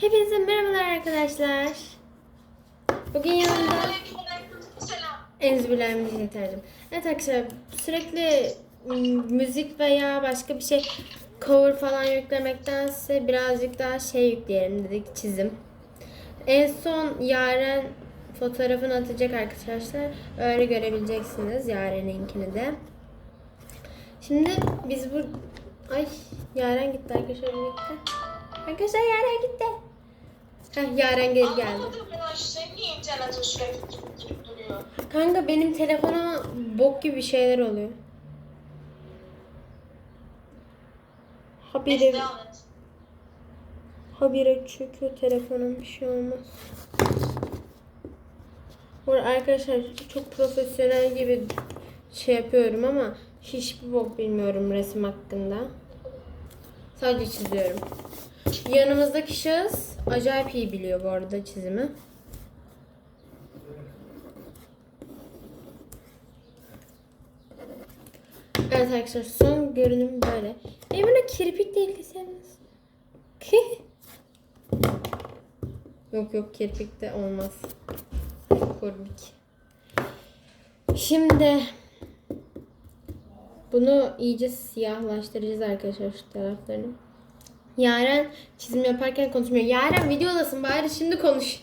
Hepinize merhabalar arkadaşlar. Bugün yanımda. Enzübülenmişim. Evet arkadaşlar sürekli müzik veya başka bir şey cover falan yüklemektense birazcık daha şey yükleyelim dedik çizim. En son Yaren fotoğrafını atacak arkadaşlar. Öyle görebileceksiniz Yaren'inkini de. Şimdi biz bu... Ay Yaren gitti arkadaşlar birlikte. Arkadaşlar Yaren gitti. Heh, Yaren geri geldi. Anlamadım ya. Senin niye internetin sürekli duruyor? Kanka benim telefonuma bok gibi şeyler oluyor. Neyse Habire, devam et. habire çöküyor telefonum bir şey olmaz. Bu arada arkadaşlar çok profesyonel gibi şey yapıyorum ama hiçbir bok bilmiyorum resim hakkında. Sadece çiziyorum. Yanımızdaki şahıs acayip iyi biliyor bu arada çizimi. Evet arkadaşlar son görünüm böyle. Emine kirpik de ilgiseniz. yok yok kirpik de olmaz. Kurbik. Şimdi bunu iyice siyahlaştıracağız arkadaşlar şu taraflarını. Yaren çizim yaparken konuşmuyor. Yaren videodasın bari şimdi konuş.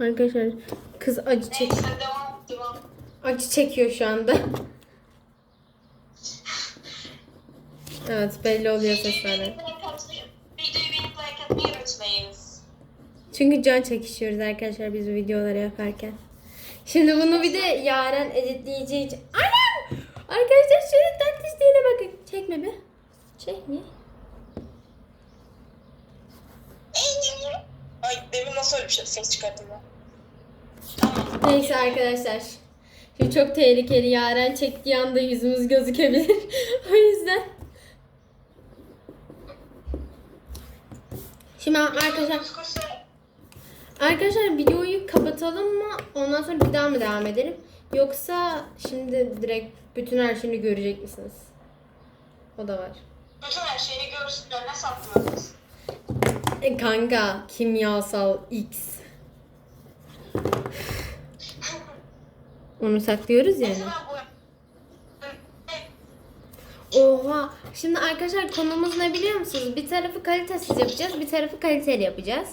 Arkadaşlar kız acı çek acı çekiyor şu anda. evet belli oluyor unutmayınız. Çünkü can çekişiyoruz arkadaşlar biz videoları yaparken. Şimdi bunu bir de Yaren editleyeceği için. Anam! Arkadaşlar şöyle tatlışlığına bakın. Çekme be. Çekme. Ay demin nasıl öyle bir şey ses çıkarttım ben. Neyse arkadaşlar. Şimdi çok tehlikeli. Yaren çektiği anda yüzümüz gözükebilir. o yüzden. Şimdi arkadaşlar Arkadaşlar videoyu kapatalım mı? Ondan sonra bir daha mı devam edelim? Yoksa şimdi direkt bütün her şeyini görecek misiniz? O da var. Bütün her şeyini görsünler ne saklıyorsunuz? E, kanka kimyasal X. Onu saklıyoruz yani. Oha. Şimdi arkadaşlar konumuz ne biliyor musunuz? Bir tarafı kalitesiz yapacağız, bir tarafı kaliteli yapacağız.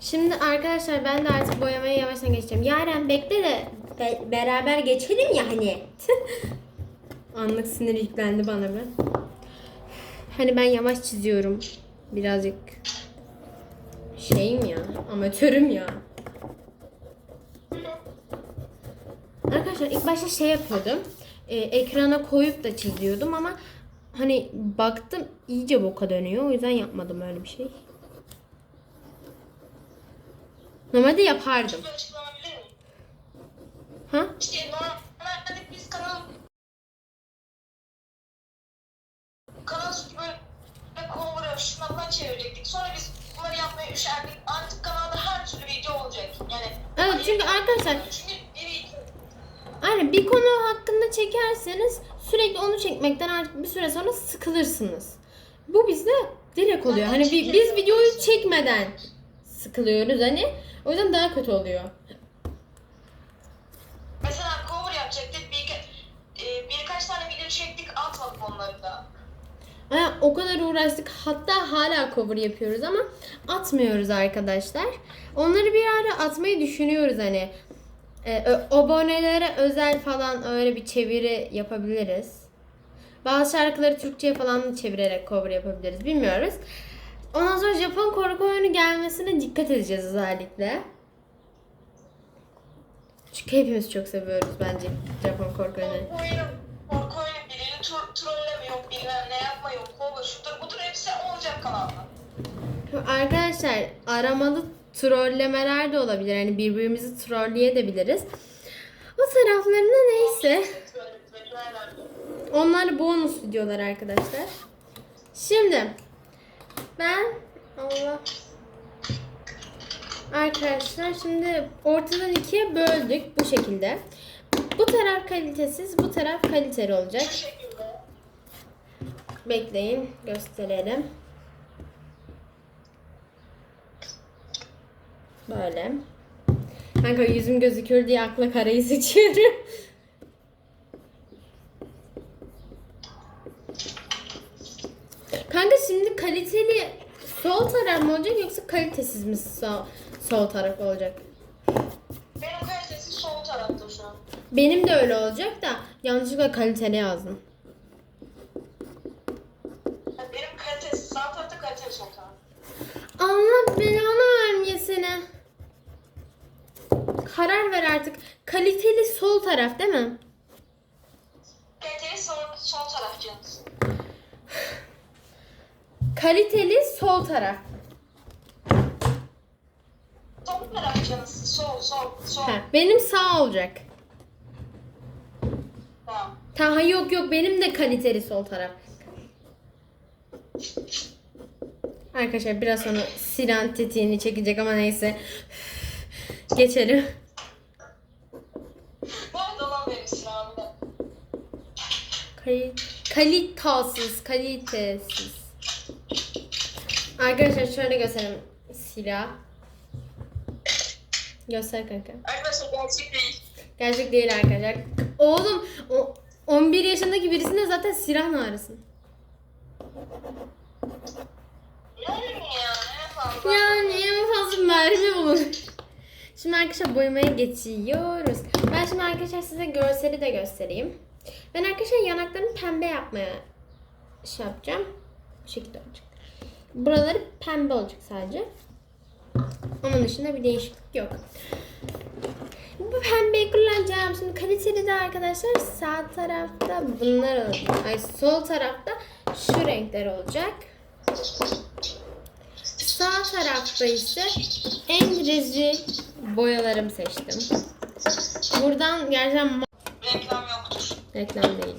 Şimdi arkadaşlar ben de artık boyamaya yavaştan geçeceğim. Yaren bekle de be- beraber geçelim ya hani. Anlık sinir yüklendi bana be. Hani ben yavaş çiziyorum. Birazcık şeyim ya, amatörüm ya. Arkadaşlar ilk başta şey yapıyordum. Ee, ekrana koyup da çiziyordum ama hani baktım iyice boka dönüyor. O yüzden yapmadım öyle bir şey. Normalde yapardım. Ha? İşte normalde biz kanal kanal sürekli böyle şuna buna çevirecektik. Sonra biz bunları yapmaya üşendik. Artık kanalda her türlü video olacak. Yani Evet çünkü arkadaşlar çünkü bir video Aynen bir konu hakkında çekerseniz sürekli onu çekmekten artık bir süre sonra sıkılırsınız. Bu bizde direkt oluyor. Hani bi- biz videoyu çekmeden sıkılıyoruz hani. O yüzden daha kötü oluyor. mesela cover yapacaktık. Bir, e, birkaç tane video çektik atmadık onları da. Aya, o kadar uğraştık. Hatta hala cover yapıyoruz ama atmıyoruz arkadaşlar. Onları bir ara atmayı düşünüyoruz hani. Ö- abonelere özel falan öyle bir çeviri yapabiliriz. Bazı şarkıları Türkçe'ye falan çevirerek cover yapabiliriz. Bilmiyoruz. Ondan sonra Japon korku oyunu gelmesine dikkat edeceğiz özellikle. Çünkü hepimiz çok seviyoruz bence Japon korku oyunu. Korku oyunu, korku oyunu birini tro- trolleme yok bilmem ne yapma yok cover şudur budur hepsi olacak kanalda. Arkadaşlar aramalı trollemeler de olabilir. Hani birbirimizi trolleyebiliriz. O taraflarında neyse. Onlar bonus videolar arkadaşlar. Şimdi ben Allah Arkadaşlar şimdi ortadan ikiye böldük bu şekilde. Bu taraf kalitesiz, bu taraf kaliteli olacak. Bekleyin, gösterelim. Böyle. Kanka yüzüm gözüküyor diye akla karayı seçiyorum. Kanka şimdi kaliteli sol taraf mı olacak yoksa kalitesiz mi sol, sol taraf olacak? Benim kalitesi sol tarafta şu an. Benim de öyle olacak da yanlışlıkla kaliteli yazdım. Benim kalitesi sağ tarafta kaliteli sol taraf. Allah belanı vermeyesine. Karar ver artık. Kaliteli sol taraf değil mi? Kaliteli sol, sol taraf canınız. Kaliteli sol taraf. Sol taraf canınız. Sol, sol, sol. Ha, benim sağ olacak. Tamam. Ta yok yok benim de kaliteli sol taraf. Arkadaşlar biraz sonra silah tetiğini çekecek ama neyse. Geçelim. Nerede olan benim silahımda? Kali kalitasız, kalitesiz. Arkadaşlar şöyle göstereyim silah. Göster kanka. Arkadaşlar gerçek değil. Gerçek değil arkadaşlar. Oğlum o 11 yaşındaki birisine zaten silah mı arasın? Yani ya yapalım? Yani en fazla mermi bulur. Şimdi arkadaşlar boyamaya geçiyoruz. Ben şimdi arkadaşlar size görseli de göstereyim. Ben arkadaşlar yanaklarını pembe yapmaya şey yapacağım. Bu şekilde olacak. Buraları pembe olacak sadece. Onun dışında bir değişiklik yok. Bu pembeyi kullanacağım. Şimdi kaliteli de arkadaşlar sağ tarafta bunlar olacak. Ay sol tarafta şu renkler olacak. Sağ tarafta ise en rezil boyalarımı seçtim. Buradan gerçekten Reklam yoktur. reklam değil.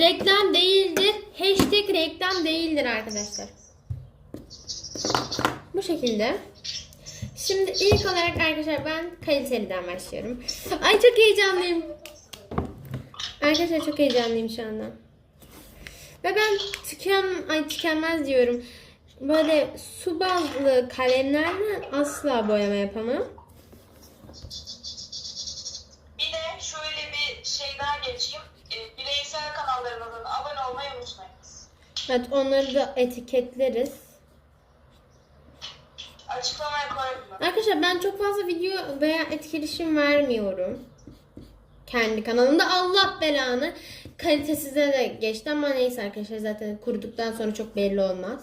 Reklam değildir. Hashtag reklam değildir arkadaşlar. Bu şekilde. Şimdi ilk olarak arkadaşlar ben kaliteliden başlıyorum. Ay çok heyecanlıyım. Arkadaşlar çok heyecanlıyım şu anda. Ve ben tüken, ay tükenmez diyorum. Böyle su bazlı kalemlerle asla boyama yapamam. Bir de şöyle bir şey daha geçeyim. E, bireysel kanallarımızın abone olmayı unutmayınız. Evet onları da etiketleriz. Açıklamaya koyarım ben. Arkadaşlar ben çok fazla video veya etkileşim vermiyorum. Kendi kanalımda Allah belanı kalitesize de geçti ama neyse arkadaşlar zaten kuruduktan sonra çok belli olmaz.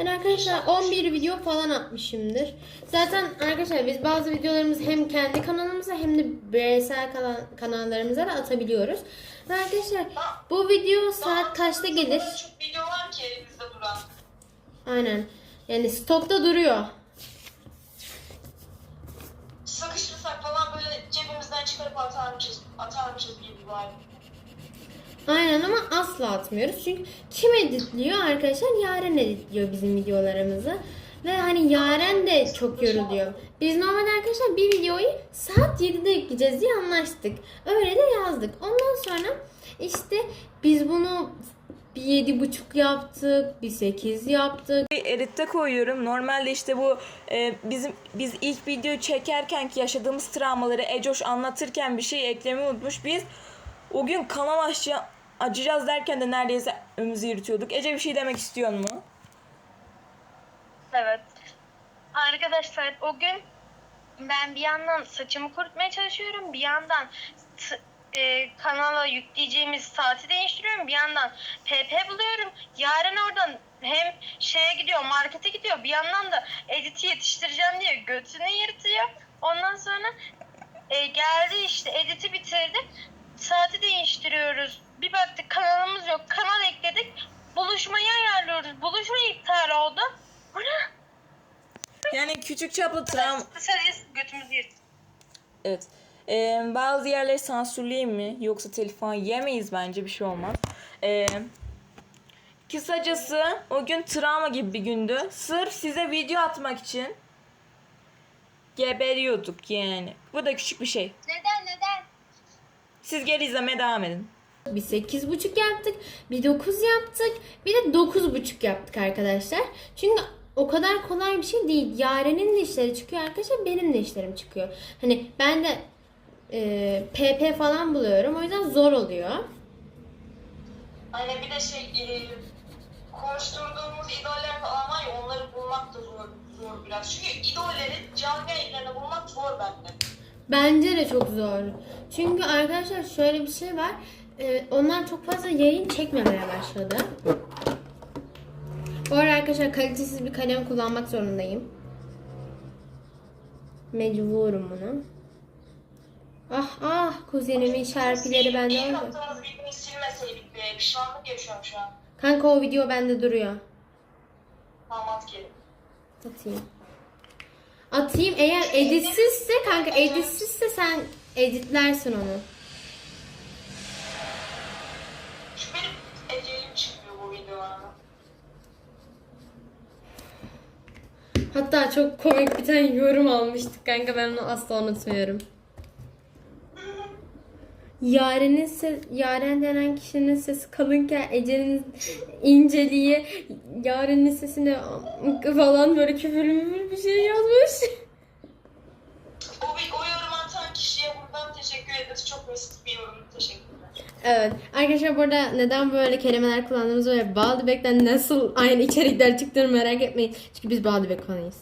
Ben arkadaşlar 11 video falan atmışımdır. Zaten arkadaşlar biz bazı videolarımızı hem kendi kanalımıza hem de bireysel kana- kanallarımıza da atabiliyoruz. Ve arkadaşlar bu video saat kaçta gelir? Çok video var ki elimizde duran. Aynen. Yani stokta duruyor. Sıkıştırsak falan böyle cebimizden çıkarıp atarmışız. Atarmışız gibi var. Aynen ama asla atmıyoruz. Çünkü kim editliyor arkadaşlar? Yaren editliyor bizim videolarımızı. Ve hani Yaren de çok yoruluyor. Biz normalde arkadaşlar bir videoyu saat 7'de yükleyeceğiz diye anlaştık. Öyle de yazdık. Ondan sonra işte biz bunu bir yedi buçuk yaptık, bir sekiz yaptık. editte koyuyorum. Normalde işte bu e, bizim biz ilk videoyu çekerken ki yaşadığımız travmaları Ecoş anlatırken bir şey eklemeyi unutmuş. Biz o gün kanal açacağız, açacağız derken de neredeyse önümüzü yürütüyorduk. Ece bir şey demek istiyor mu? Evet. Arkadaşlar o gün ben bir yandan saçımı kurutmaya çalışıyorum. Bir yandan e, kanala yükleyeceğimiz saati değiştiriyorum. Bir yandan PP buluyorum. Yarın oradan hem şeye gidiyor markete gidiyor. Bir yandan da editi yetiştireceğim diye götünü yırtıyor. Ondan sonra e, geldi işte editi bitirdi. Saati değiştiriyoruz. Bir baktık kanalımız yok. Kanal ekledik. Buluşmayı ayarlıyoruz. Buluşma iptal oldu. Bu ne? Yani küçük çaplı travma... Götümüzü yırttık. Evet. E, bazı yerleri sansürleyeyim mi? Yoksa telefon yemeyiz bence bir şey olmaz. E, Kısacası o gün travma gibi bir gündü. Sırf size video atmak için geberiyorduk yani. Bu da küçük bir şey. Neden neden? Siz gel izlemeye devam edin. Bir sekiz buçuk yaptık. Bir dokuz yaptık. Bir de dokuz buçuk yaptık arkadaşlar. Çünkü o kadar kolay bir şey değil. Yaren'in de işleri çıkıyor arkadaşlar. Benim de işlerim çıkıyor. Hani ben de e, PP falan buluyorum. O yüzden zor oluyor. Hani bir de şey e, konuşturduğumuz idoller falan var ya onları bulmak da zor, zor biraz. Çünkü idollerin canlı yayınlarını bulmak zor bende. Bence de çok zor. Çünkü arkadaşlar şöyle bir şey var. Ee, onlar çok fazla yayın çekmemeye başladı. Bu arada arkadaşlar kalitesiz bir kalem kullanmak zorundayım. Mecburum buna. Ah ah kuzenimin şarkıları bende attığımız videoyu silmeseydik be. Pişmanlık yaşıyorum şu an. Kanka o video bende duruyor. Tamam at geri. Atayım. Atayım eğer editsizse kanka editsizse sen editlersin onu. Şu benim ecelim çıkıyor bu videolarda. Hatta çok komik bir tane yorum almıştık kanka ben onu asla unutmuyorum. Yaren'in ses, Yaren denen kişinin sesi kalınken Ece'nin inceliği Yaren'in sesine falan böyle küfürlü bir şey yazmış. O, bir- o yorum atan kişiye buradan teşekkür ederiz. Çok basit bir yorum. Teşekkürler. Evet. Arkadaşlar burada neden böyle kelimeler kullandığımızı ve Baldebek'ten nasıl aynı içerikler çıktığını merak etmeyin. Çünkü biz Baldebek fanıyız.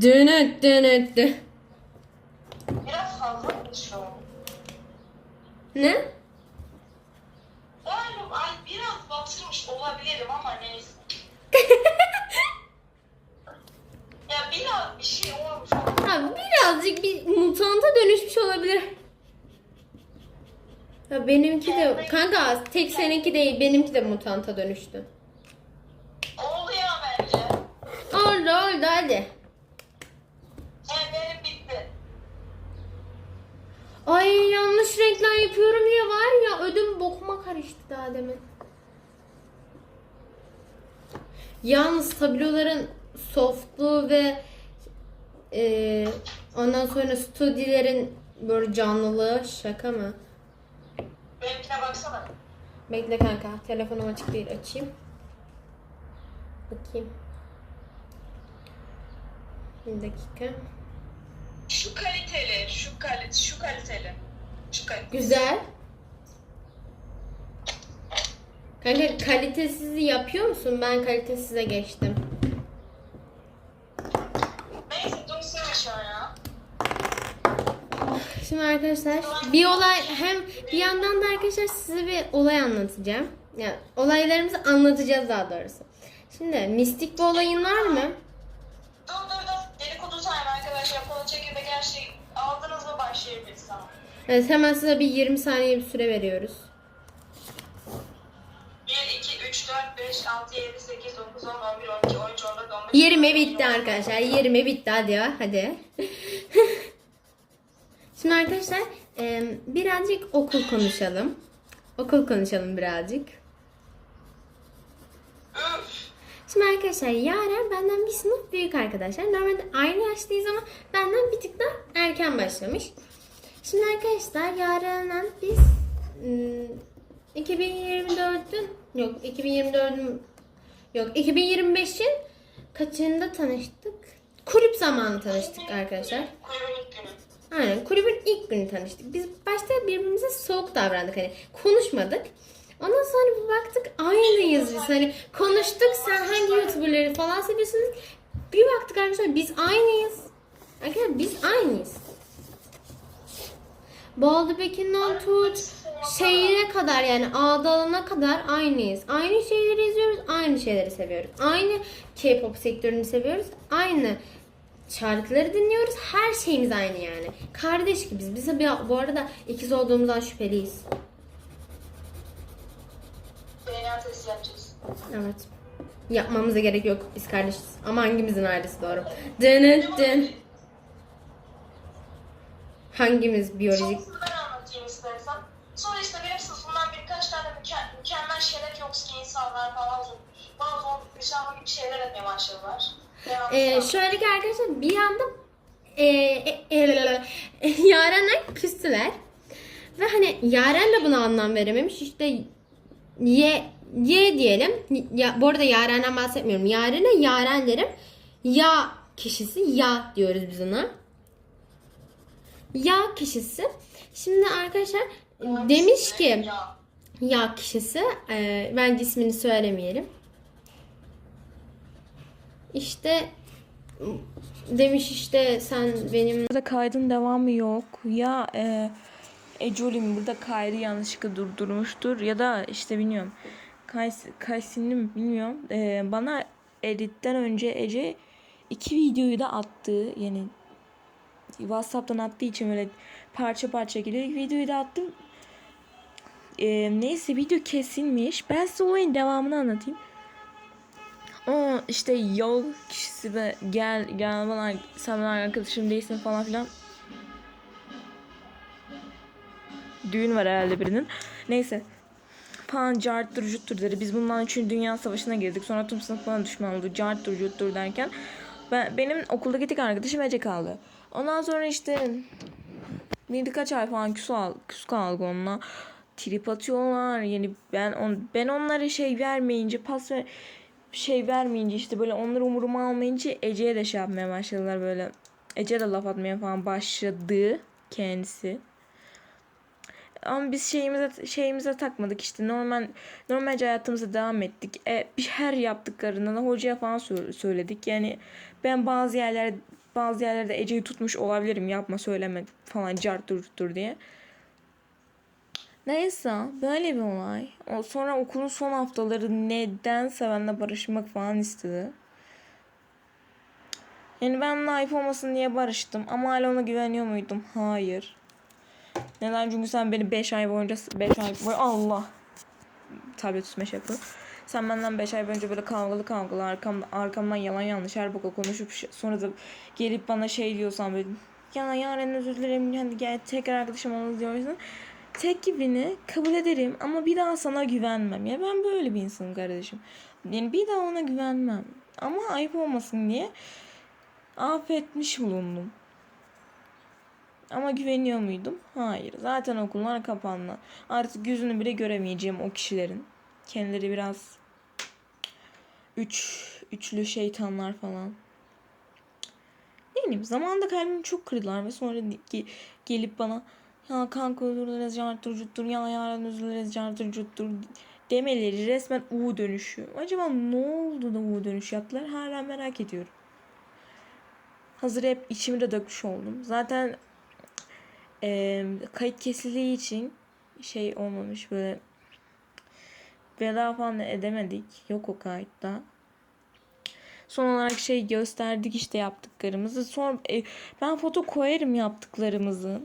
Dönüt dönüt dö- Biraz fazla an? Ne? Yani ay biraz batırmış olabilirim ama neyse. ya biraz bir şey olmuş. Ha, birazcık bir mutanta dönüşmüş olabilir. Ya benimki de kanka tek seninki değil benimki de mutanta dönüştü. Oldu ya bence. Oldu oldu hadi. Yani benim bitti. Ay yanlış renkler yapıyorum diye var ya ödüm bokuma karıştı daha demin. Yalnız tabloların softluğu ve e, ondan sonra studilerin böyle canlılığı şaka mı? Benimkine baksana. Bekle kanka. Telefonum açık değil. Açayım. Bakayım. Bir dakika. Şu kaliteli, şu kalite, şu kaliteli. Şu kaliteli. Güzel. Kanka kalitesizi yapıyor musun? Ben kalitesize geçtim. Neyse dur söyle şu an ya. Şimdi arkadaşlar bir olay hem bir yandan da arkadaşlar size bir olay anlatacağım. Yani olaylarımızı anlatacağız daha doğrusu. Şimdi mistik bir olayın var mı? Dur dur dur. Dedikodu time arkadaşlar. Konu çekirdek her şeyi aldınız mı başlayabiliriz tamam. Evet hemen size bir 20 saniye bir süre veriyoruz. 1, 2, 3, 4, 5, 6, 7, 8, 9, 10, 11, 12, 13, 14, 15. 20 bitti arkadaşlar. 20 bitti hadi ya hadi. Şimdi arkadaşlar e, birazcık okul konuşalım. Okul konuşalım birazcık. Şimdi arkadaşlar Yaren benden bir sınıf büyük arkadaşlar. Normalde aynı yaştayız ama benden bir tık daha erken başlamış. Şimdi arkadaşlar Yaren'le biz ım, 2024'ün yok 2024'ün yok 2025'in kaçında tanıştık? Kulüp zamanı tanıştık arkadaşlar. Günü. Aynen kulübün ilk günü tanıştık. Biz başta birbirimize soğuk davrandık hani konuşmadık. Ondan sonra bir baktık aynıyız biz hani konuştuk sen hangi youtuberları falan seviyorsunuz. Bir baktık arkadaşlar biz aynıyız. Arkadaşlar biz aynıyız. Baldıbekinden tut şeyine kadar yani ağdalana kadar aynıyız. Aynı şeyleri izliyoruz, aynı şeyleri seviyoruz. Aynı K-pop sektörünü seviyoruz. Aynı şarkıları dinliyoruz. Her şeyimiz aynı yani. Kardeş gibiyiz. Biz de bir- bu arada ikiz olduğumuzdan şüpheliyiz. DNA testi yapacağız. Evet. Yapmamıza gerek yok. Biz kardeşiz. Ama hangimizin ailesi doğru? Dın dın. Hangimiz biyolojik? Sonrasını ben anlatayım istersen. Sonra işte benim sınıfımdan birkaç tane müke- mükemmel şeyler toksik insanlar falan bazı gibi şeyler etmeye başladılar. Ee, şöyle ki arkadaşlar bir anda e, e, e, e, Yaren'le küstüler. Ve hani Yaren de buna anlam verememiş. İşte ye, ye diyelim. Ya, bu arada Yaren'den bahsetmiyorum. Yaren'e Yaren derim. Ya kişisi ya diyoruz biz ona. Ya kişisi. Şimdi arkadaşlar demiş ki Ya. ya kişisi e, bence ismini söylemeyelim. İşte demiş işte sen benim Burada kaydın devamı yok. Ya e, Ecolim burada kaydı yanlışlıkla durdurmuştur ya da işte bilmiyorum. Kays, Kaysinli mi bilmiyorum. E, bana editten önce Ece iki videoyu da attı. Yani WhatsApp'tan attığı için böyle parça parça geliyor. Videoyu da attım. E, neyse video kesilmiş. Ben size olayın devamını anlatayım. O işte yol kişisi ve gel gel bana sen benim arkadaşım değilsin falan filan. Düğün var herhalde birinin. Neyse. Falan carttır cuttur dedi. Biz bundan 3. Dünya Savaşı'na girdik. Sonra tüm sınıf bana düşman oldu. Carttır cuttur derken ben, benim okuldaki tek arkadaşım Ece kaldı. Ondan sonra işte bir birkaç ay falan küs, al, küs kaldık onunla. Trip atıyorlar. Yani ben on, ben onlara şey vermeyince pas ver şey vermeyince işte böyle onları umuruma almayınca Ece'ye de şey yapmaya başladılar böyle. Ece de laf atmaya falan başladı kendisi. Ama biz şeyimize şeyimize takmadık işte normal normalce hayatımıza devam ettik. E, bir her yaptıklarından da hocaya falan sö- söyledik. Yani ben bazı yerler bazı yerlerde Ece'yi tutmuş olabilirim yapma söyleme falan cart dur diye. Neyse böyle bir olay. O sonra okulun son haftaları nedense benimle barışmak falan istedi. Yani benimle ayıp olmasın diye barıştım ama hala ona güveniyor muydum? Hayır. Neden? Çünkü sen beni 5 ay boyunca 5 ay boyunca Allah tablet üstüme şey. Sen benden 5 ay boyunca böyle kavgalı kavgalı arkam, arkamdan yalan yanlış her boka konuşup sonra da gelip bana şey diyorsan böyle ya yarın özür dilerim yani gel tekrar arkadaşım oluruz diyorsan tek gibini kabul ederim ama bir daha sana güvenmem. Ya ben böyle bir insanım kardeşim. Yani bir daha ona güvenmem. Ama ayıp olmasın diye affetmiş bulundum. Ama güveniyor muydum? Hayır. Zaten okullar kapandı. Artık yüzünü bile göremeyeceğim o kişilerin. Kendileri biraz üç, üçlü şeytanlar falan. Ne bileyim zamanında kalbimi çok kırdılar ve sonra ge- gelip bana ya kanka özür dileriz cartır ya yarın özür dileriz cartır demeleri resmen U dönüşü. Acaba ne oldu da U dönüşü yaptılar hala merak ediyorum. Hazır hep içimi de dökmüş oldum. Zaten e, kayıt kesildiği için şey olmamış böyle veda falan edemedik. Yok o kayıtta. Son olarak şey gösterdik işte yaptıklarımızı. Sonra e, ben foto koyarım yaptıklarımızı.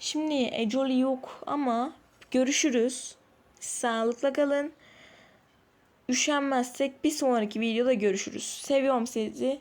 Şimdi Ecoli yok ama görüşürüz. Sağlıkla kalın. Üşenmezsek bir sonraki videoda görüşürüz. Seviyorum sizi.